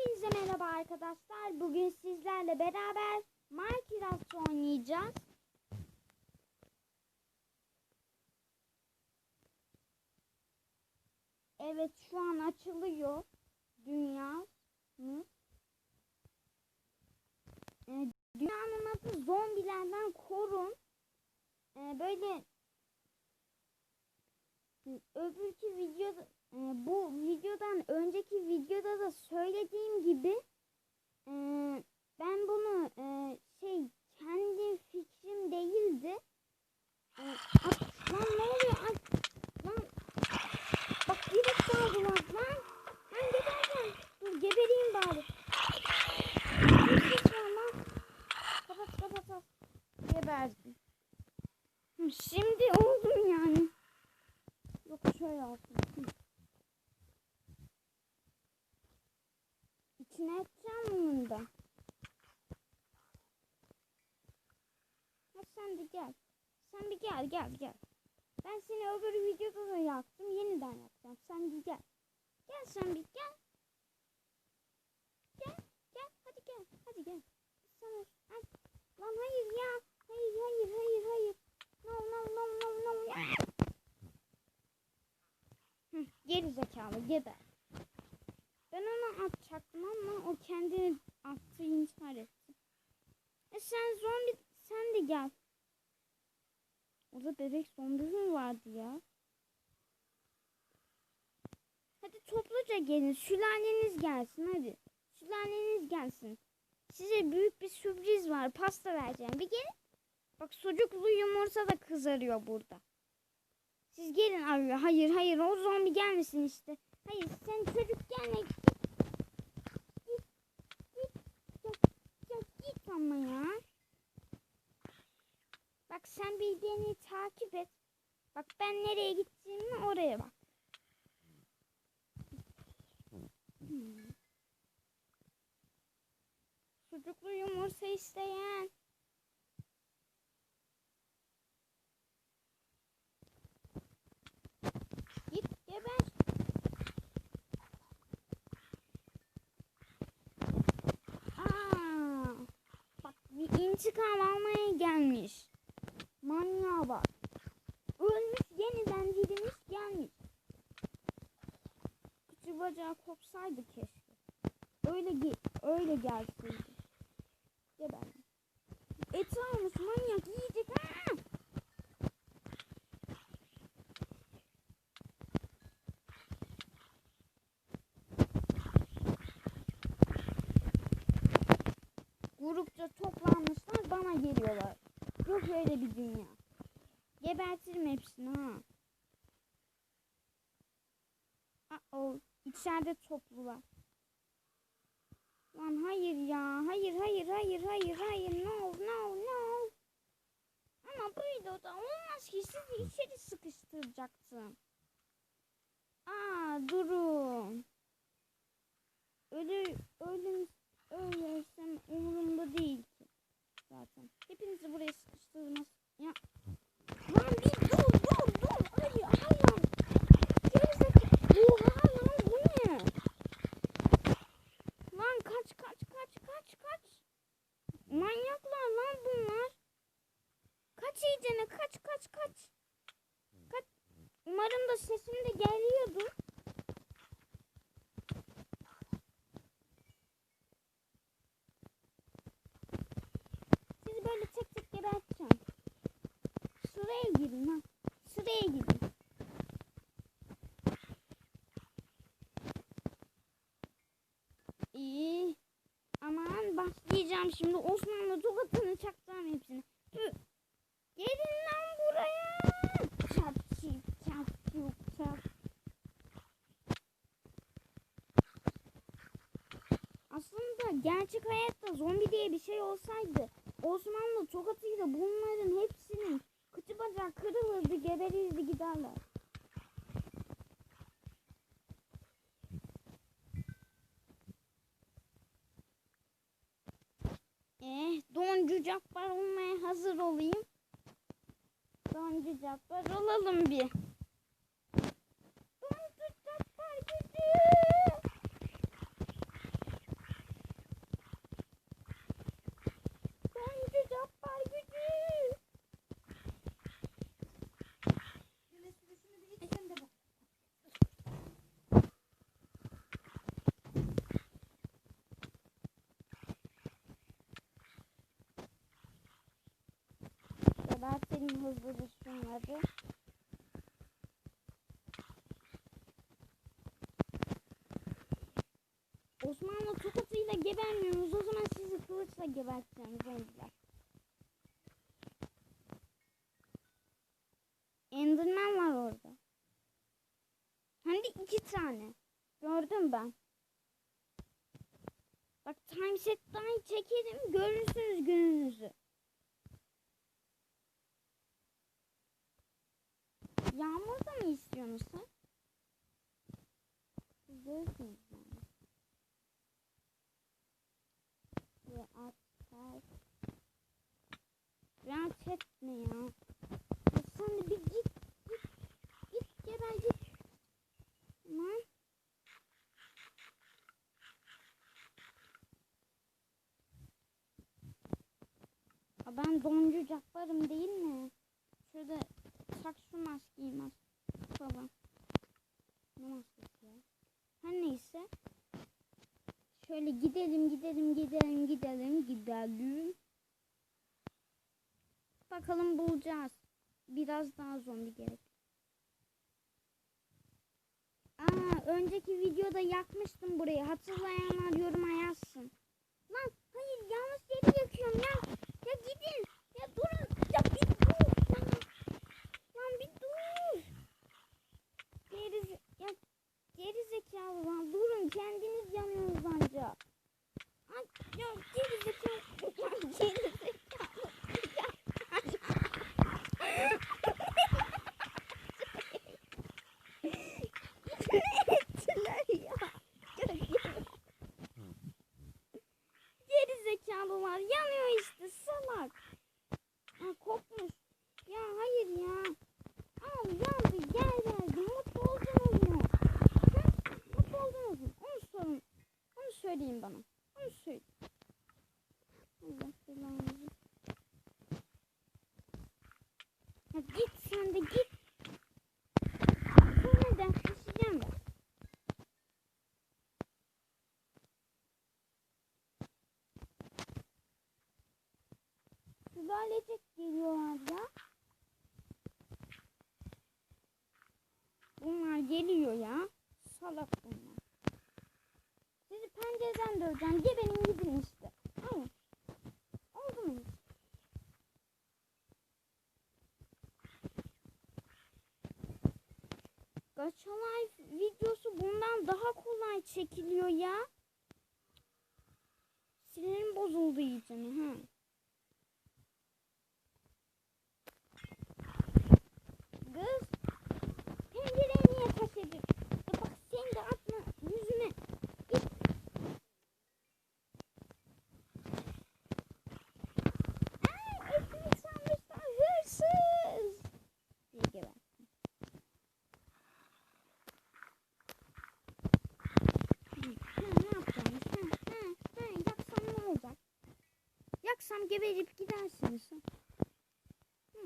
Hepinize merhaba arkadaşlar. Bugün sizlerle beraber Minecraft oynayacağız. Evet şu an açılıyor dünya. Hı? Ee, dünyanın adı zombilerden korun. Ee, böyle öbürkü videoda e, bu videodan önceki videoda da söylediğim gibi e, ben bunu e, şey kendi fikrim değildi. Lan ne oluyor? Lan bak bir daldı lan lan. Gebereceğim. Dur gebereyim bari. Kapat kapat kapat. Geberdim. Şimdi oldum yani. Şöyle olsun. İçine edeceğim bunun da. Ha sen de gel. Sen bir gel gel gel. Ben seni öbür videoda da yaktım. Yeniden yapacağım. Sen bir gel. Gel sen bir. Gel gel hadi gel. Hadi gel. Sen ol. Ay. Lan hayır ya. Hayır hayır hayır hayır. No no no no no. Ya. Hı, geri zekalı geber. Ben onu atacaktım ama o kendini attı intihar etti. E sen zombi sen de gel. Orada bebek zombi mi vardı ya? Hadi topluca gelin. Sülaleniz gelsin hadi. Sülaleniz gelsin. Size büyük bir sürpriz var. Pasta vereceğim. Bir gelin. Bak sucuklu yumurta da kızarıyor burada. Siz gelin abi. Hayır hayır o zombi gelmesin işte. Hayır sen çocuk gelme. Git. Git. Git. Ya, ya git ama ya. Bak sen beni takip et. Bak ben nereye gittiğimi oraya bak. Hmm. Sucuklu yumurta isteyen. Git geber. Aa, bak bir intikam almaya gelmiş. Manyağa bak. Ölmüş yeniden dirilmiş gelmiş. Küçük bacağı kopsaydı keşke. Öyle ge öyle gelseydi. Geber. Et almış manyak yiyecek. Aa! grupça toplanmışlar bana geliyorlar. Yok öyle bir dünya. Gebertirim hepsini ha. Uh içeride toplular. Lan hayır ya. Hayır hayır hayır hayır hayır. No no no. Ama bu videoda olmaz ki sizi içeri sıkıştıracaktım. Aa durun. Ölü ölüm Öylesem umurumda değil Zaten. Hepinizi buraya sıkıştırmaz. Ya. Lan bir dur dur dur. Hayır hayır. Gerizekalı. Oha lan bu ne? Lan kaç kaç kaç kaç kaç. Manyaklar lan bunlar. Kaç iyicene kaç kaç kaç. Kaç. Umarım da sesim de geliyordu. Sizi böyle tek tek geberteceğim. Sıraya girin ha. Sıraya girin. İyi. Aman şimdi. Osmanlı tokatını çakacağım hepsini. Gelin lan buraya. Çat çip çat çuk çat. Aslında gerçek hayatta zombi diye bir şey olsaydı Osmanlı tokatıyla bunların hepsinin kıçı bacağı kırılırdı geberirdi giderler. Cabbar olmaya hazır olayım. Doncu cabbar olalım bir. Doncu cabbar gücü. Hızlıca şunları. Osmanlı tokatıyla gebermiyoruz. O zaman sizi kılıçla geberteceğim zombiler. Enderman var orada. Hem de iki tane. Gördüm ben. Bak time set'ten çekelim görürsünüz gününüzü. Yağmurda mı istiyorsunuz sen? Görürsünüz yani. Ve. Rahat etme ya. ya sen de bir git. Git. Git geber git. Aman. Ben doncu caplarım değil mi? Şurada tak şu maskeyi mas falan. Ne maskesi ya? Her neyse. Şöyle gidelim gidelim gidelim gidelim gidelim. Bakalım bulacağız. Biraz daha zombi gerek. Aa, önceki videoda yakmıştım burayı. Hatırlayanlar yoruma yazsın. Lan hayır yanlış yeri yakıyorum ya. Ya gidin. Ya durun. Ya bir dur. Ya. Lan bir dur. Geri, ya, geri zekalı lan. Durun kendiniz yanıyorsunuz anca. Ay, ya geri zekalı. Ya, geri zekalı. Ne ettiler ya? Geri zekalılar yanıyor işte salak. Aa, kopmuş. Ya hayır ya. Al yandı gel geldi. Mutlu oldunuz mu? Hı? Mutlu oldunuz mu? Onu sorun. Onu söyleyin bana. Onu söyleyin. Allah belanızı. Ya git sen de git. Sonra dertleşeceğim ben. Sülalecek geliyorlar ya. Bunlar geliyor ya. Salak bunlar. Sizi pencereden döveceğim. Geberin gidin işte. Hı. Oldu mu? hiç? Gacha Life videosu bundan daha kolay çekiliyor ya. Sinirim bozuldu iyice mi? Hı. Kız pencereye niye taşıdın? Ya bak sen de atma yüzüme. Git. Aa, ekmek sanmışlar hırsız. diye geber. Ha, ne yapacağız? Ha, ha, ha, yaksam ne olacak? Yaksam geberip gidersiniz. Hı.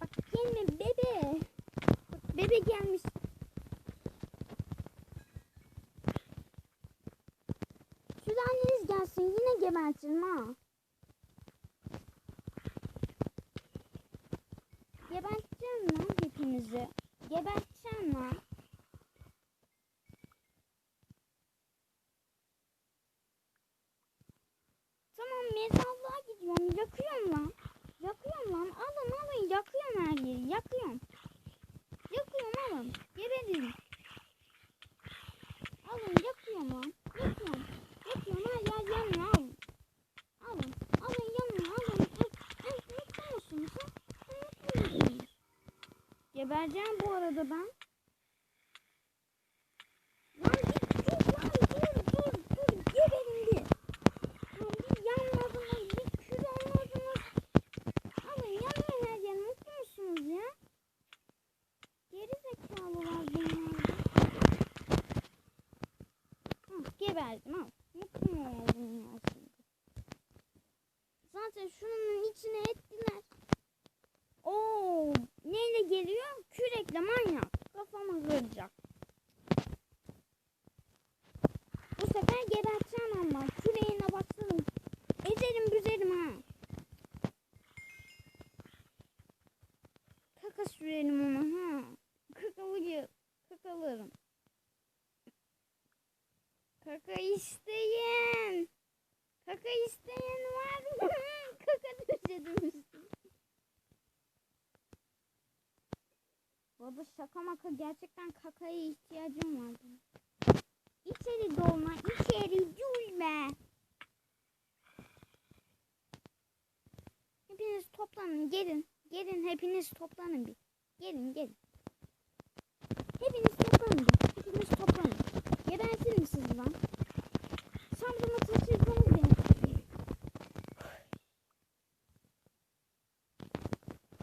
Bak gelme bebe. Bebe gelmiş. Sülaleniz gelsin yine gebertirim ha. Geberteceğim lan hepinizi. Geberteceğim lan. Tamam mezarlığa gidiyorum. Yakıyorum lan. Yakıyorum lan. Alın alın. Yakıyorum her yeri. Yakıyorum. Yakıyorum alın. Geberin. Alın yakıyorum lan. Yakıyorum. Yakıyorum her yer yanıyor. Alın. Alın. Alın yanıyor. Alın. Ay, mutlu musunuz? Mutlu musunuz? Gebereceğim bu arada ben. kocaman yap. Kafamı kıracak. Bu sefer geberteceğim ama. Küreğine baksana. Ezerim büzerim ha. Kaka sürelim ona ha. Kakalıyı. Kakalarım. Kaka isteyin. Kaka isteyin var mı? Kaka düşedim Baba şaka maka gerçekten kakaya ihtiyacım var. benim. İçeri dolma, içeri gülme. Hepiniz toplanın, gelin. Gelin hepiniz toplanın bir. Gelin, gelin. Hepiniz toplanın bir. Hepiniz toplanın. Gebersin misiniz lan? Sen bunu taşırsanız beni.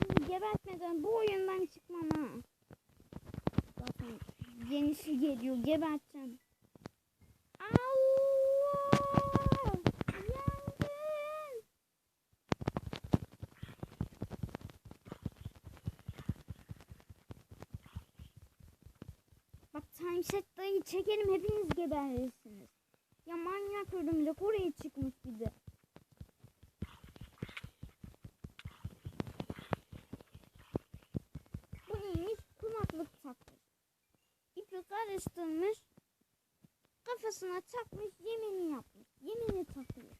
Sizi gebertmeden bu oyundan çıkmam ha. Zaten yenisi geliyor. Geberteceğim. Allah! Yangın! Bak timeset dayı çekelim hepiniz geberirsiniz. Ya manyak örümcek oraya çıkmış bir de. Kafasına takmış yemini yapmış. Yemini takıyor.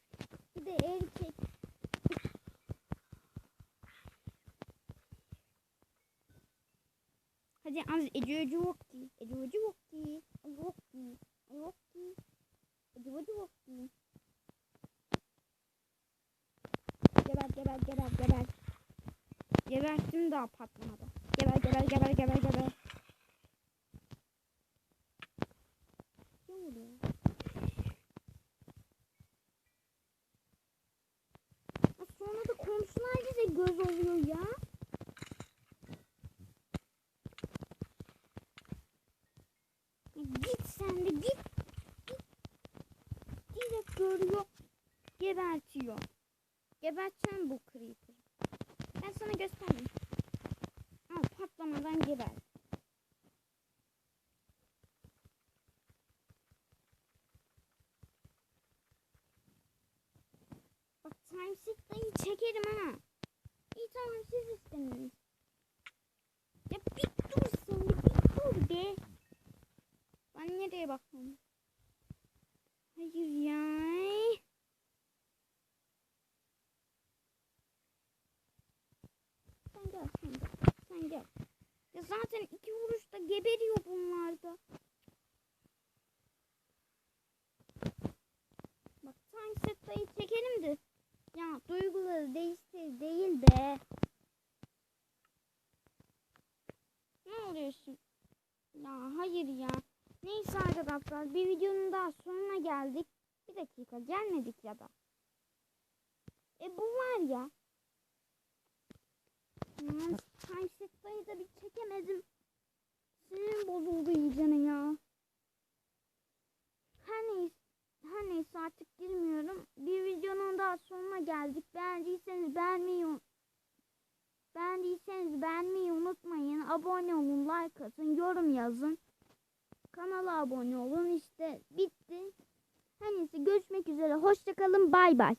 Bir de erkek. Hadi az vakti. Ece ece vakti. Ay vakti. Ay vakti. Ece ece vakti. Geber geber geber geber. Gebertim daha patlamadı. Geber geber geber geber geber. Ne oluyor? Ya Sonra da bize göz oluyor ya. Git sen de git. Git. Direkt görüyor. Gebertiyor. Geberteceğim bu creeper. Ben sana göstereyim. Al patlamadan geber. Bak timesit'tayı çekerim ha. Siz istemiyorsunuz. Ya bir dur sen de bir dur be. Ben nereye bakıyorum? Hayır ya. Sen gel. Sen gel. Ya zaten iki vuruşta geberiyor bunlar da. Bak time dayı çekelim de. Ya duyguları değiştir değil de. Ne oluyorsun? Ya hayır ya. Neyse arkadaşlar bir videonun daha sonuna geldik. Bir dakika gelmedik ya da. E bu var ya. Dayı da bir çekemedim. Sinirim bozuldu iyicene ya. Her neyse, her neyse artık girmiyorum. Bir videonun daha sonuna geldik. Beğendiyseniz beğenmeyi Beğendiyseniz beğenmeyi unutmayın. Abone olun, like atın, yorum yazın. Kanala abone olun. İşte bitti. Her neyse görüşmek üzere. Hoşçakalın. Bay bay.